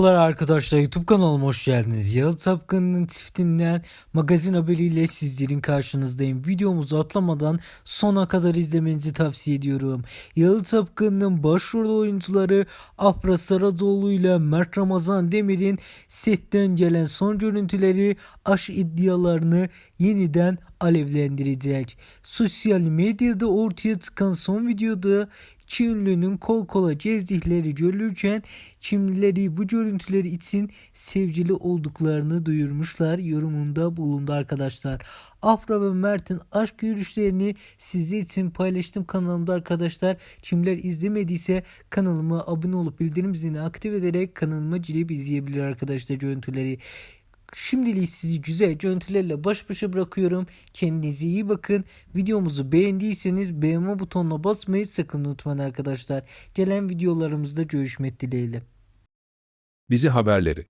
Merhabalar arkadaşlar YouTube kanalıma hoş geldiniz. Yalı Tapkan'ın çiftinden magazin haberiyle sizlerin karşınızdayım. Videomuzu atlamadan sona kadar izlemenizi tavsiye ediyorum. Yalı Tapkan'ın başrol oyuncuları Afra Saracoğlu ile Mert Ramazan Demir'in setten gelen son görüntüleri aşk iddialarını yeniden alevlendirecek. Sosyal medyada ortaya çıkan son videoda iki ünlünün kol kola gezdikleri görülürken kimleri bu görüntüleri için sevgili olduklarını duyurmuşlar yorumunda bulundu arkadaşlar. Afra ve Mert'in aşk görüşlerini size için paylaştım kanalımda arkadaşlar. Kimler izlemediyse kanalıma abone olup bildirim zilini aktif ederek kanalıma girip izleyebilir arkadaşlar görüntüleri. Şimdilik sizi güzel görüntülerle baş başa bırakıyorum. Kendinize iyi bakın. Videomuzu beğendiyseniz beğenme butonuna basmayı sakın unutmayın arkadaşlar. Gelen videolarımızda görüşmek dileğiyle. Dizi haberleri